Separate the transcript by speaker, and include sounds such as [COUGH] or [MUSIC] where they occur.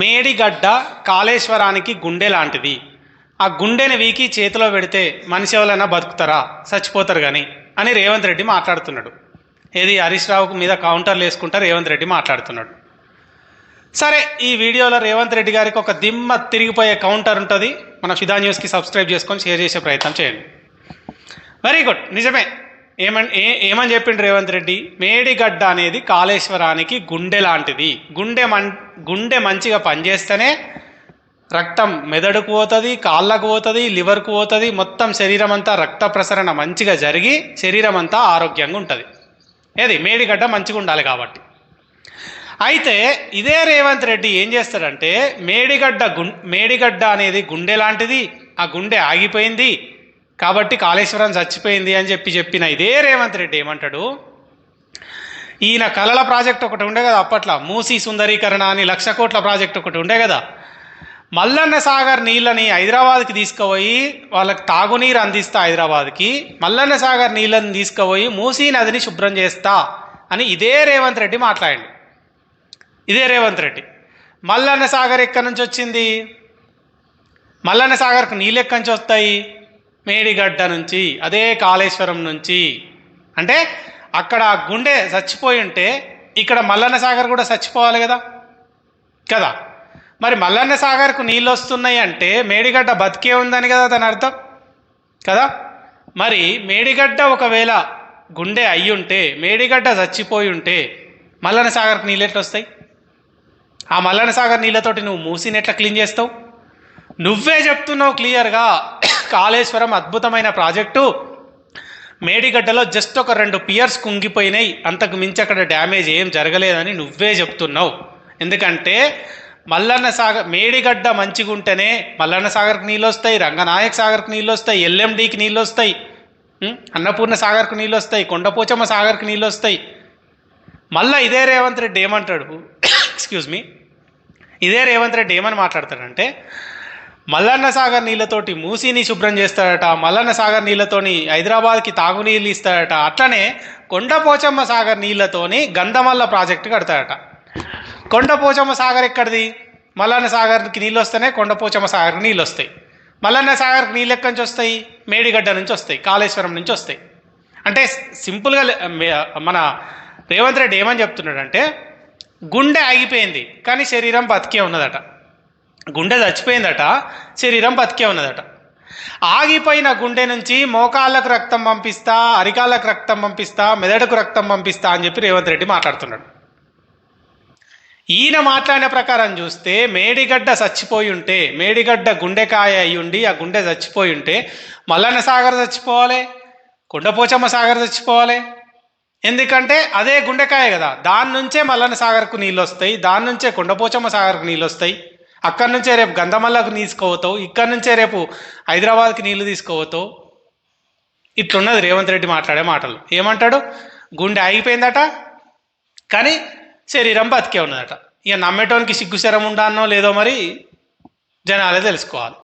Speaker 1: మేడిగడ్డ కాళేశ్వరానికి గుండె లాంటిది. ఆ గుండెని వీకి చేతిలో పెడితే మనిషి ఎవరైనా బతుకుతారా? చచ్చిపోతారు కానీ అని రేవంత్ రెడ్డి మాట్లాడుతున్నాడు. ఏది హరీష్ రావుకు మీద కౌంటర్లు వేసుకుంటా రేవంత్ రెడ్డి మాట్లాడుతున్నాడు. సరే ఈ వీడియోలో రేవంత్ రెడ్డి గారికి ఒక దిమ్మ తిరిగిపోయే కౌంటర్ ఉంటుంది. మన ఫిదా న్యూస్కి సబ్స్క్రైబ్ చేసుకొని షేర్ చేసే ప్రయత్నం చేయండి. Very good. నిజమే. ఏమని ఏ ఏమని చెప్పిండు రేవంత్ రెడ్డి? మేడిగడ్డ అనేది కాళేశ్వరానికి గుండె లాంటిది. గుండె మన్ గుండె మంచిగా పనిచేస్తేనే రక్తం మెదడుకు పోతుంది కాళ్ళకు పోతుంది లివర్కు పోతుంది మొత్తం శరీరం అంతా రక్త ప్రసరణ మంచిగా జరిగి శరీరం అంతా ఆరోగ్యంగా ఉంటుంది. ఏది? మేడిగడ్డ మంచిగా ఉండాలి కాబట్టి. అయితే ఇదే రేవంత్ రెడ్డి ఏం చేస్తాడంటే మేడిగడ్డ గుం మేడిగడ్డ అనేది గుండె లాంటిది ఆ గుండె ఆగిపోయింది కాబట్టి కాళేశ్వరం చచ్చిపోయింది అని చెప్పి చెప్పిన ఇదే రేవంత్ రెడ్డి ఏమంటాడు? ఈయన కలల ప్రాజెక్ట్ ఒకటి ఉండే కదా అప్పట్లో మూసీ సుందరీకరణ అని లక్ష కోట్ల ప్రాజెక్ట్ ఒకటి ఉండే కదా. మల్లన్న సాగర్ నీళ్ళని హైదరాబాద్కి తీసుకుపోయి వాళ్ళకి తాగునీరు అందిస్తా హైదరాబాద్కి మల్లన్న సాగర్ నీళ్ళని తీసుకుపోయి మూసీ నదిని శుభ్రం చేస్తా అని ఇదే రేవంత్ రెడ్డి మాట్లాడండి. ఇదే రేవంత్ రెడ్డి. మల్లన్న సాగర్ ఎక్కడి నుంచి వచ్చింది? మల్లన్న సాగర్కు నీళ్ళు ఎక్కడి నుంచి వస్తాయి? మేడిగడ్డ నుంచి అదే కాళేశ్వరం నుంచి. అంటే అక్కడ గుండె చచ్చిపోయి ఉంటే ఇక్కడ మల్లన్న సాగర్ కూడా చచ్చిపోవాలి కదా? కదా? మరి మల్లన్న సాగర్కు నీళ్ళు వస్తున్నాయి అంటే మేడిగడ్డ బతికే ఉందని కదా దాని అర్థం? కదా? మరి మేడిగడ్డ ఒకవేళ గుండె అయి ఉంటే మేడిగడ్డ చచ్చిపోయి ఉంటే మల్లన్న సాగర్కు నీళ్ళు ఎట్లా వస్తాయి? ఆ మల్లన్న సాగర్ నీళ్ళతోటి నువ్వు మూసిని ఎట్లా క్లీన్ చేస్తావు? నువ్వే చెప్తున్నావు క్లియర్గా కాళేశ్వరం అద్భుతమైన ప్రాజెక్టు. మేడిగడ్డలో జస్ట్ ఒక రెండు పియర్స్ కుంగిపోయినాయి. అంతకు మించి అక్కడ డ్యామేజ్ ఏం జరగలేదని నువ్వే చెప్తున్నావు. ఎందుకంటే మల్లన్న సాగర్ మేడిగడ్డ మంచిగా ఉంటేనే మల్లన్న సాగర్కి నీళ్ళు వస్తాయి రంగనాయక్ సాగర్కి నీళ్ళు వస్తాయి ఎల్ఎండికి నీళ్ళు వస్తాయి అన్నపూర్ణ సాగర్కి నీళ్ళు వస్తాయి కొండపోచమ్మ సాగర్కి నీళ్ళు వస్తాయి మళ్ళా ఇదే రేవంత్ రెడ్డి ఏమంటాడు? [COUGHS] ఎక్స్క్యూజ్ మీ ఇదే రేవంత్ రెడ్డి ఏమని మాట్లాడతాడంటే మల్లన్న సాగర్ నీళ్ళతోటి మూసీని శుభ్రం చేస్తాడట మల్లన్న సాగర్ నీళ్ళతోని హైదరాబాద్కి తాగునీళ్ళు ఇస్తాడట అట్లనే కొండపోచమ్మ సాగర్ నీళ్ళతోని గంధమల్ల ప్రాజెక్టు కడతాడట కొండపోచమ్మ సాగర్ ఎక్కడిది? మల్లన్న సాగర్కి నీళ్ళు వస్తేనే కొండపోచమ్మ సాగర్కి నీళ్ళు వస్తాయి మల్లన్న సాగర్కి నీళ్ళు ఎక్కడి నుంచి వస్తాయి మేడిగడ్డ నుంచి వస్తాయి కాళేశ్వరం నుంచి వస్తాయి అంటే సింపుల్గా మన రేవంత్ రెడ్డి ఏమని చెప్తున్నాడంటే గుండె ఆగిపోయింది కానీ శరీరం బతికే ఉన్నదట. గుండె చచ్చిపోయిందట శరీరం బతికే ఉన్నదట. ఆగిపోయిన గుండె నుంచి మోకాళ్ళకు రక్తం పంపిస్తా అరికాళ్ళకు రక్తం పంపిస్తా మెదడుకు రక్తం పంపిస్తా అని చెప్పి రేవంత్ రెడ్డి మాట్లాడుతున్నాడు. ఈయన మాట్లాడిన ప్రకారం చూస్తే మేడిగడ్డ చచ్చిపోయి ఉంటే మేడిగడ్డ గుండెకాయ అయి ఉండి ఆ గుండె చచ్చిపోయి ఉంటే మల్లన్న సాగర్ చచ్చిపోవాలి కొండపోచమ్మ సాగర్ చచ్చిపోవాలి. ఎందుకంటే అదే గుండెకాయ కదా దాని నుంచే మల్లన్న సాగర్కు నీళ్ళు వస్తాయి దాని నుంచే కొండపోచమ్మ సాగర్కు నీళ్ళు వస్తాయి. అక్కడి నుంచే రేపు గంధమల్లకు తీసుకుపోతావు ఇక్కడి నుంచే రేపు హైదరాబాద్కి నీళ్ళు తీసుకుపోతావు. ఇట్లున్నది రేవంత్ రెడ్డి మాట్లాడే మాటలు. ఏమంటాడు? గుండె ఆగిపోయిందట కానీ శరీరం బతికే ఉన్నదట. ఇక నమ్మేటోనికి సిగ్గుశరం ఉండానో లేదో మరి జనాలే తెలుసుకోవాలి.